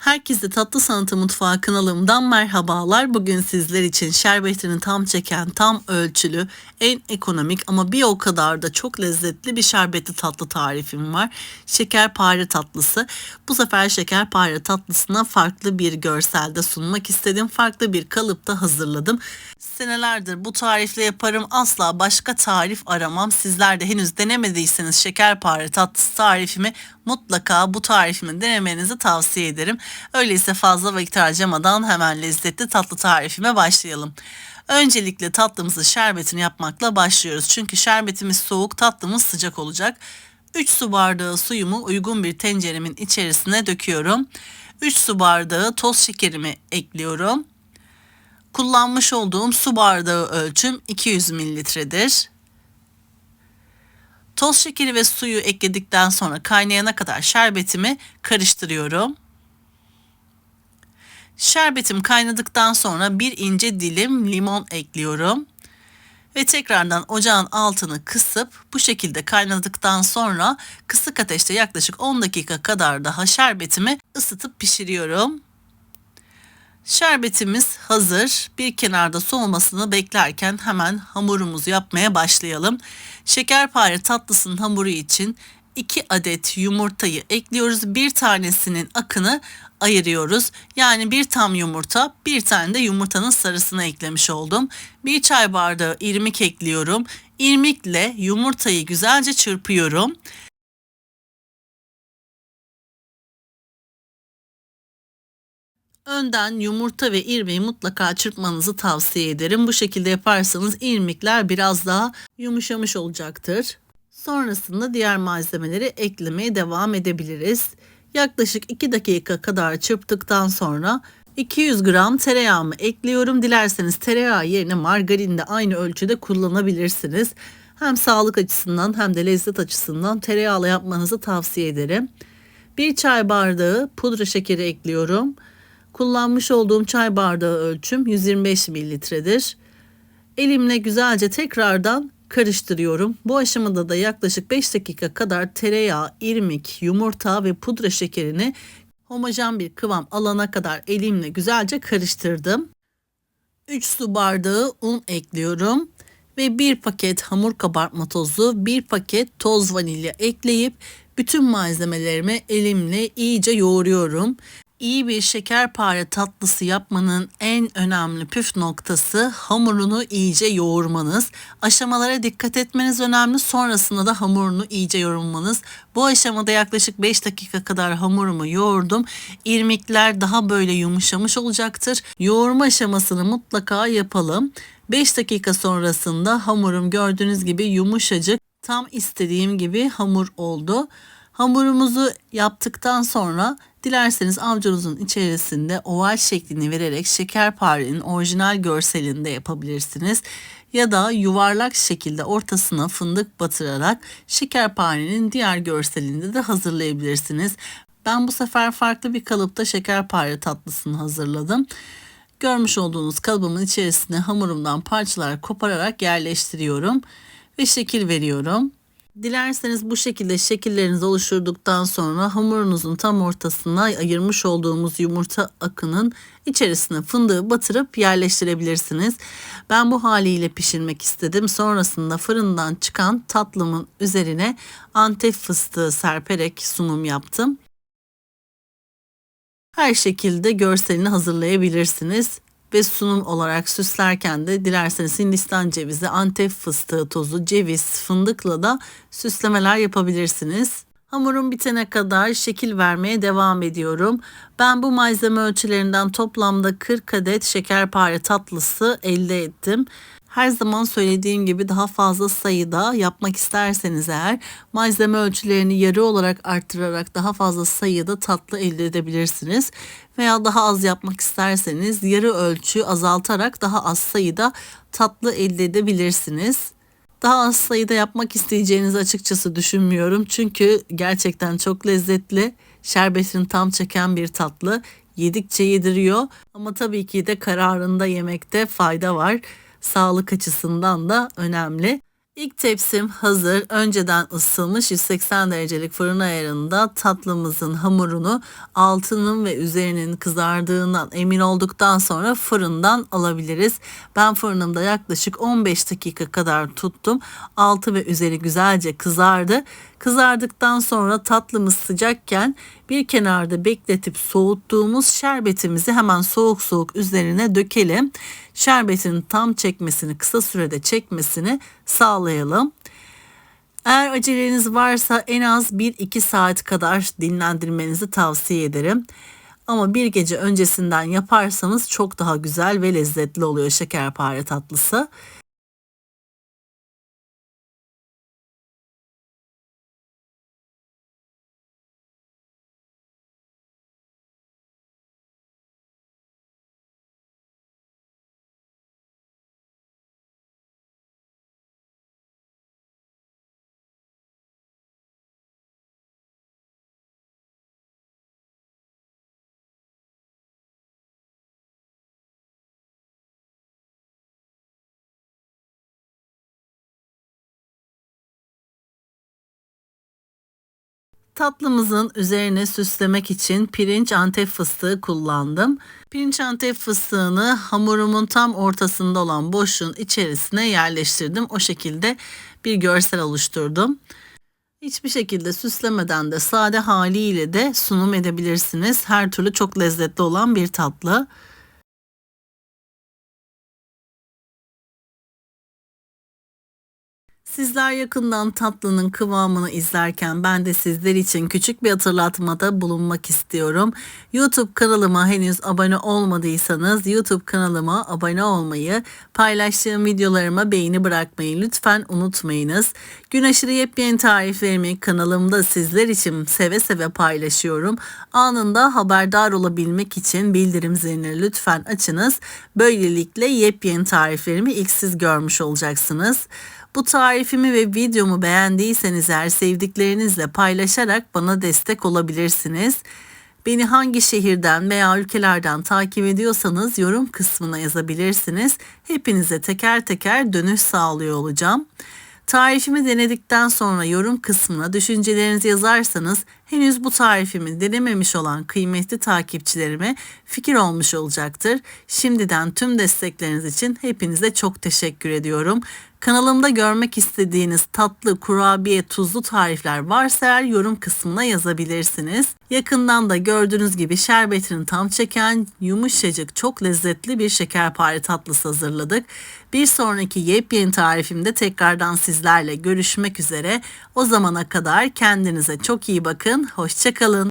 Herkese Tatlı Sanatı Mutfağı kanalımdan merhabalar. Bugün sizler için şerbetini tam çeken, tam ölçülü, en ekonomik ama bir o kadar da çok lezzetli bir şerbetli tatlı tarifim var. Şekerpare tatlısı. Bu sefer şekerpare tatlısına farklı bir görselde sunmak istedim. Farklı bir kalıpta hazırladım. Senelerdir bu tarifle yaparım. Asla başka tarif aramam. Sizler de henüz denemediyseniz şekerpare tatlısı tarifimi mutlaka bu tarifimi denemenizi tavsiye ederim. Öyleyse fazla vakit harcamadan hemen lezzetli tatlı tarifime başlayalım. Öncelikle tatlımızı şerbetini yapmakla başlıyoruz. Çünkü şerbetimiz soğuk, tatlımız sıcak olacak. 3 su bardağı suyumu uygun bir tenceremin içerisine döküyorum. 3 su bardağı toz şekerimi ekliyorum. Kullanmış olduğum su bardağı ölçüm 200 mililitredir. Toz şekeri ve suyu ekledikten sonra kaynayana kadar şerbetimi karıştırıyorum. Şerbetim kaynadıktan sonra bir ince dilim limon ekliyorum. Ve tekrardan ocağın altını kısıp bu şekilde kaynadıktan sonra kısık ateşte yaklaşık 10 dakika kadar daha şerbetimi ısıtıp pişiriyorum. Şerbetimiz hazır. Bir kenarda soğumasını beklerken hemen hamurumuzu yapmaya başlayalım. Şekerpare tatlısının hamuru için 2 adet yumurtayı ekliyoruz. Bir tanesinin akını ayırıyoruz. Yani bir tam yumurta, bir tane de yumurtanın sarısını eklemiş oldum. Bir çay bardağı irmik ekliyorum. İrmikle yumurtayı güzelce çırpıyorum. Önden yumurta ve irmiği mutlaka çırpmanızı tavsiye ederim. Bu şekilde yaparsanız irmikler biraz daha yumuşamış olacaktır. Sonrasında diğer malzemeleri eklemeye devam edebiliriz. Yaklaşık 2 dakika kadar çırptıktan sonra 200 gram tereyağımı ekliyorum. Dilerseniz tereyağı yerine margarin de aynı ölçüde kullanabilirsiniz. Hem sağlık açısından hem de lezzet açısından tereyağla yapmanızı tavsiye ederim. Bir çay bardağı pudra şekeri ekliyorum. Kullanmış olduğum çay bardağı ölçüm 125 mililitredir. Elimle güzelce tekrardan karıştırıyorum. Bu aşamada da yaklaşık 5 dakika kadar tereyağı, irmik, yumurta ve pudra şekerini homojen bir kıvam alana kadar elimle güzelce karıştırdım. 3 su bardağı un ekliyorum ve 1 paket hamur kabartma tozu, 1 paket toz vanilya ekleyip bütün malzemelerimi elimle iyice yoğuruyorum. İyi bir şekerpare tatlısı yapmanın en önemli püf noktası hamurunu iyice yoğurmanız. Aşamalara dikkat etmeniz önemli. Sonrasında da hamurunu iyice yoğurmanız. Bu aşamada yaklaşık 5 dakika kadar hamurumu yoğurdum. İrmikler daha böyle yumuşamış olacaktır. Yoğurma aşamasını mutlaka yapalım. 5 dakika sonrasında hamurum gördüğünüz gibi yumuşacık. Tam istediğim gibi hamur oldu. Hamurumuzu yaptıktan sonra dilerseniz avucunuzun içerisinde oval şeklini vererek şekerparenin orijinal görselinde yapabilirsiniz. Ya da yuvarlak şekilde ortasına fındık batırarak şekerparenin diğer görselinde de hazırlayabilirsiniz. Ben bu sefer farklı bir kalıpta şekerpare tatlısını hazırladım. Görmüş olduğunuz kalıbımın içerisine hamurumdan parçalar kopararak yerleştiriyorum ve şekil veriyorum. Dilerseniz bu şekilde şekillerinizi oluşturduktan sonra hamurunuzun tam ortasına ayırmış olduğumuz yumurta akının içerisine fındığı batırıp yerleştirebilirsiniz. Ben bu haliyle pişirmek istedim. Sonrasında fırından çıkan tatlımın üzerine antep fıstığı serperek sunum yaptım. Her şekilde görselini hazırlayabilirsiniz ve sunum olarak süslerken de dilerseniz Hindistan cevizi, antep fıstığı tozu, ceviz, fındıkla da süslemeler yapabilirsiniz. Hamurum bitene kadar şekil vermeye devam ediyorum. Ben bu malzeme ölçülerinden toplamda 40 adet şekerpare tatlısı elde ettim. Her zaman söylediğim gibi daha fazla sayıda yapmak isterseniz eğer malzeme ölçülerini yarı olarak arttırarak daha fazla sayıda tatlı elde edebilirsiniz. Veya daha az yapmak isterseniz yarı ölçü azaltarak daha az sayıda tatlı elde edebilirsiniz. Daha az sayıda yapmak isteyeceğinizi açıkçası düşünmüyorum. Çünkü gerçekten çok lezzetli. Şerbetini tam çeken bir tatlı. Yedikçe yediriyor ama tabii ki de kararında yemekte fayda var sağlık açısından da önemli. İlk tepsim hazır. Önceden ısıtılmış 180 derecelik fırın ayarında tatlımızın hamurunu altının ve üzerinin kızardığından emin olduktan sonra fırından alabiliriz. Ben fırınımda yaklaşık 15 dakika kadar tuttum. Altı ve üzeri güzelce kızardı. Kızardıktan sonra tatlımız sıcakken bir kenarda bekletip soğuttuğumuz şerbetimizi hemen soğuk soğuk üzerine dökelim. Şerbetin tam çekmesini, kısa sürede çekmesini sağlayalım. Eğer aceleniz varsa en az 1-2 saat kadar dinlendirmenizi tavsiye ederim. Ama bir gece öncesinden yaparsanız çok daha güzel ve lezzetli oluyor şekerpare tatlısı. Tatlımızın üzerine süslemek için pirinç antep fıstığı kullandım. Pirinç antep fıstığını hamurumun tam ortasında olan boşluğun içerisine yerleştirdim. O şekilde bir görsel oluşturdum. Hiçbir şekilde süslemeden de sade haliyle de sunum edebilirsiniz. Her türlü çok lezzetli olan bir tatlı. Sizler yakından tatlının kıvamını izlerken ben de sizler için küçük bir hatırlatmada bulunmak istiyorum. YouTube kanalıma henüz abone olmadıysanız YouTube kanalıma abone olmayı, paylaştığım videolarıma beğeni bırakmayı lütfen unutmayınız. Gün aşırı yepyeni tariflerimi kanalımda sizler için seve seve paylaşıyorum. Anında haberdar olabilmek için bildirim zilini lütfen açınız. Böylelikle yepyeni tariflerimi ilk siz görmüş olacaksınız. Bu tarifimi ve videomu beğendiyseniz eğer sevdiklerinizle paylaşarak bana destek olabilirsiniz. Beni hangi şehirden veya ülkelerden takip ediyorsanız yorum kısmına yazabilirsiniz. Hepinize teker teker dönüş sağlıyor olacağım. Tarifimi denedikten sonra yorum kısmına düşüncelerinizi yazarsanız henüz bu tarifimi denememiş olan kıymetli takipçilerime fikir olmuş olacaktır. Şimdiden tüm destekleriniz için hepinize çok teşekkür ediyorum. Kanalımda görmek istediğiniz tatlı, kurabiye, tuzlu tarifler varsa eğer yorum kısmına yazabilirsiniz. Yakından da gördüğünüz gibi şerbetini tam çeken yumuşacık çok lezzetli bir şekerpare tatlısı hazırladık. Bir sonraki yepyeni tarifimde tekrardan sizlerle görüşmek üzere. O zamana kadar kendinize çok iyi bakın. Hoşçakalın.